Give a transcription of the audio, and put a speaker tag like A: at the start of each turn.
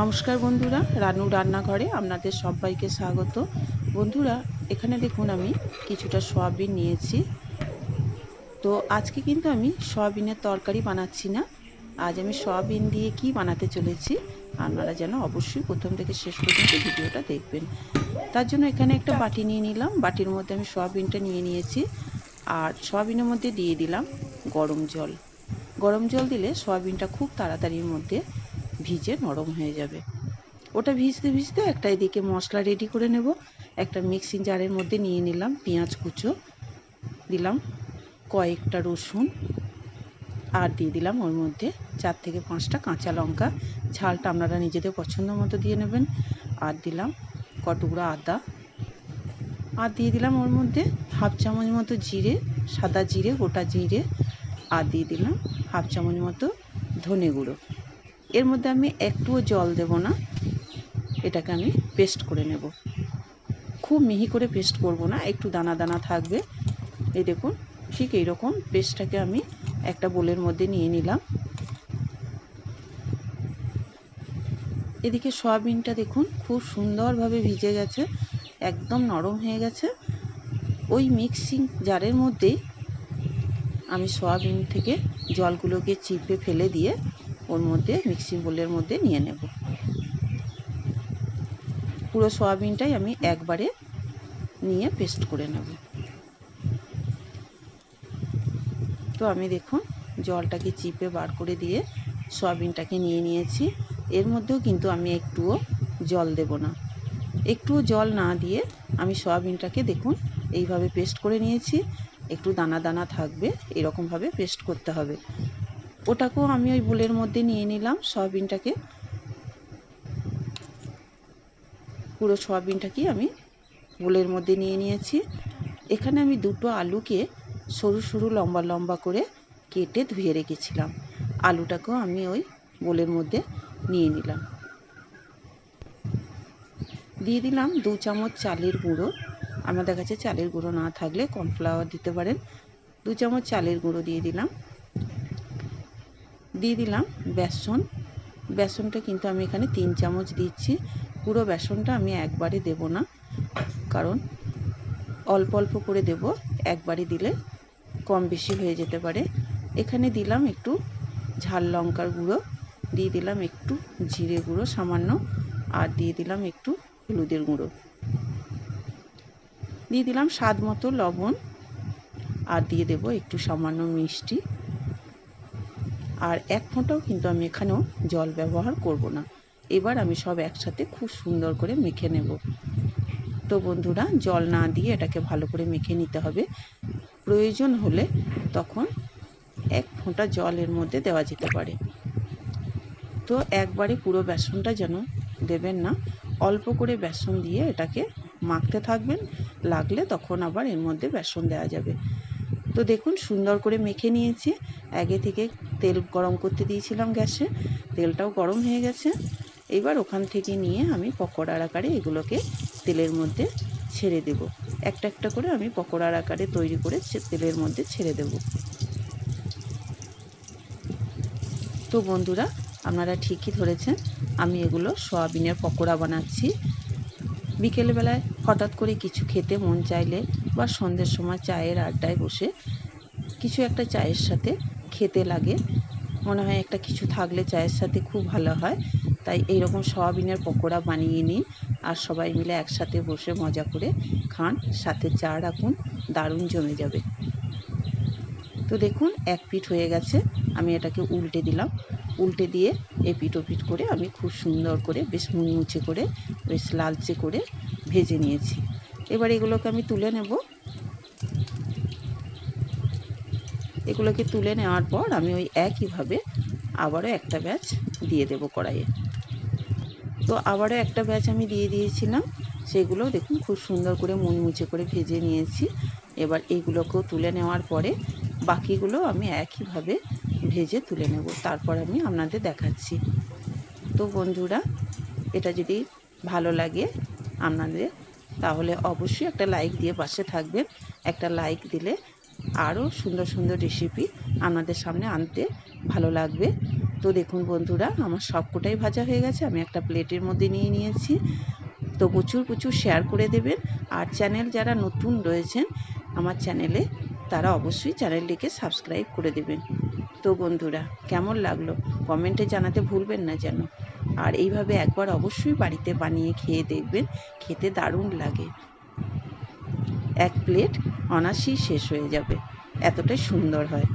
A: নমস্কার বন্ধুরা, রানু রান্নাঘরে আপনাদের সবাইকে স্বাগত। বন্ধুরা, এখানে দেখুন আমি কিছুটা সয়াবিন নিয়েছি। তো আজকে কিন্তু আমি সয়াবিনের তরকারি বানাচ্ছি না। আজ আমি সয়াবিন দিয়ে কি বানাতে চলেছি, আপনারা যেন অবশ্যই প্রথম থেকে শেষ পর্যন্ত ভিডিওটা দেখবেন। তার জন্য এখানে একটা বাটি নিয়ে নিলাম। বাটির মধ্যে আমি সয়াবিনটা নিয়ে নিয়েছি। আর সয়াবিনের মধ্যে দিয়ে দিলাম গরম জল। গরম জল দিলে সয়াবিনটা খুব তাড়াতাড়ির মধ্যে ভিজে নরম হয়ে যাবে। ওটা ভিজতে ভিজতে একটা এদিকে মশলা রেডি করে নেব। একটা মিক্সিং জারের মধ্যে নিয়ে নিলাম পেঁয়াজ কুচো, দিলাম কয়েকটা রসুন আর দিয়ে দিলাম ওর মধ্যে চার থেকে পাঁচটা কাঁচা লঙ্কা। ঝালটা আপনারা নিজেদের পছন্দ মতো দিয়ে নেবেন। আর দিলাম কটুকরো আদা। আর দিয়ে দিলাম ওর মধ্যে হাফ চামচ মতো জিরে, সাদা জিরে, গোটা জিরে। আর দিয়ে দিলাম হাফ চামচ মতো ধনে গুঁড়ো। এর মধ্যে আমি একটুও জল দেব না। এটাকে আমি পেস্ট করে নেব। খুব মিহি করে পেস্ট করব না, একটু দানা দানা থাকবে। এই দেখুন, ঠিক এইরকম পেস্টটাকে আমি একটা বোলের মধ্যে নিয়ে নিলাম। এদিকে সয়াবিনটা দেখুন, খুব সুন্দরভাবে ভিজে গেছে, একদম নরম হয়ে গেছে। ওই মিক্সিং জারের মধ্যেই আমি সয়াবিন থেকে জলগুলোকে চিপে ফেলে দিয়ে ওর মধ্যে মিক্সিং বোলের মধ্যে নিয়ে নেব। পুরো সয়াবিনটাই আমি একবারে নিয়ে পেস্ট করে নেব। তো আমি দেখুন, জলটাকে চিপে বার করে দিয়ে সয়াবিনটাকে নিয়ে নিয়েছি। এর মধ্যেও কিন্তু আমি একটুও জল দেব না। একটুও জল না দিয়ে আমি সয়াবিনটাকে দেখুন, এইভাবে পেস্ট করে নিয়েছি। একটু দানা দানা থাকবে, এরকমভাবে পেস্ট করতে হবে। ওটাকেও আমি ওই বোলের মধ্যে নিয়ে নিলাম সয়াবিনটাকে। পুরো সয়াবিনটাকে আমি বোলের মধ্যে নিয়ে নিয়েছি। এখানে আমি দুটো আলুকে সরু সরু লম্বা লম্বা করে কেটে ধুয়ে রেখেছিলাম। আলুটাকেও আমি ওই বোলের মধ্যে নিয়ে নিলাম। দিয়ে দিলাম দু চামচ চালের গুঁড়ো। আমাদের কাছে চালের গুঁড়ো না থাকলে কর্নফ্লাওয়ার দিতে পারেন। দু চামচ চালের গুঁড়ো দিয়ে দিলাম। দিয়ে দিলাম বেসন। বেসনটা কিন্তু আমি এখানে তিন চামচ দিচ্ছি। পুরো বেসনটা আমি একবারে দেব না, কারণ অল্প অল্প করে দেব। একবারে দিলে কম বেশি হয়ে যেতে পারে। এখানে দিলাম একটু ঝাল লঙ্কার গুঁড়ো, দিয়ে দিলাম একটু জিরে গুঁড়ো সামান্য, আর দিয়ে দিলাম একটু হলুদের গুঁড়ো। দিয়ে দিলাম স্বাদ মতো লবণ, আর দিয়ে দেব একটু সামান্য মিষ্টি। আর এক ফোঁটাও কিন্তু আমি এখানেও জল ব্যবহার করব না। এবার আমি সব একসাথে খুব সুন্দর করে মেখে নেব। তো বন্ধুরা, জল না দিয়ে এটাকে ভালো করে মেখে নিতে হবে। প্রয়োজন হলে তখন এক ফোঁটা জলের মধ্যে দেওয়া যেতে পারে। তো একবারে পুরো বেসনটা যেন দেবেন না, অল্প করে বেসন দিয়ে এটাকে মাখতে থাকবেন, লাগলে তখন আবার এর মধ্যে বেসন দেওয়া যাবে। তো দেখুন, সুন্দর করে মেখে নিয়েছি। আগে থেকে তেল গরম করতে দিয়েছিলাম গ্যাসে, তেলটাও গরম হয়ে গেছে। এবার ওখান থেকে নিয়ে আমি পকোড়ার আকারে এগুলোকে তেলের মধ্যে ছেড়ে দেব। একটা একটা করে আমি পকোড়ার আকারে তৈরি করে তেলের মধ্যে ছেড়ে দেব। তো বন্ধুরা, আপনারা ঠিকই ধরেছেন, আমি এগুলো সয়াবিনের পকোড়া বানাচ্ছি। বিকেলবেলায় হঠাৎ করে কিছু খেতে মন চাইলে বা সন্ধ্যের সময় চায়ের আড্ডায় বসে কিছু একটা চায়ের সাথে খেতে লাগে। মনে হয় একটা কিছু থাকলে চায়ের সাথে খুব ভালো হয়। তাই এইরকম সয়াবিনের পকোড়া বানিয়ে নিন আর সবাই মিলে একসাথে বসে মজা করে খান। সাথে চা রাখুন, দারুণ জমে যাবে। তো দেখুন, এক পিঠ হয়ে গেছে। আমি এটাকে উল্টে দিলাম। উল্টে দিয়ে এ এপিট ওপিট করে আমি খুব সুন্দর করে বেশ মুচমুচে করে, বেশ লালচে করে ভেজে নিয়েছি। এবার এগুলোকে আমি তুলে নেব। এগুলোকে তুলে নেওয়ার পর আমি ওই একইভাবে আবারও একটা ব্যাচ দিয়ে দেব কড়াইয়ে। তো আবারও একটা ব্যাচ আমি দিয়ে দিয়েছিলাম। সেগুলো দেখুন খুব সুন্দর করে মুচমুচে করে ভেজে নিয়েছি। এবার এইগুলোকেও তুলে নেওয়ার পরে বাকিগুলো আমি একইভাবে ভেজে তুলে নেব। তারপর আমি আপনাদের দেখাচ্ছি। তো বন্ধুরা, এটা যদি ভালো লাগে আপনাদের, তাহলে অবশ্যই একটা লাইক দিয়ে পাশে থাকবেন। একটা লাইক দিলে আরও সুন্দর সুন্দর রেসিপি আপনাদের সামনে আনতে ভালো লাগবে। তো দেখুন বন্ধুরা, আমার সবকটাই ভাজা হয়ে গেছে। আমি একটা প্লেটের মধ্যে নিয়ে নিয়েছি। তো প্রচুর প্রচুর শেয়ার করে দেবেন। আর চ্যানেল যারা নতুন রয়েছেন, আমার চ্যানেলে তারা অবশ্যই চ্যানেলটিকে সাবস্ক্রাইব করে দেবেন। তো বন্ধুরা, কেমন লাগল? কমেন্টে জানাতে ভুলবেন না যেন। আর এইভাবে একবার অবশ্যই বাড়িতে বানিয়ে খেয়ে দেখবেন। খেতে দারুণ লাগে। এক প্লেট অনাসি শেষ হয়ে যাবে। এতটাই সুন্দর হয়।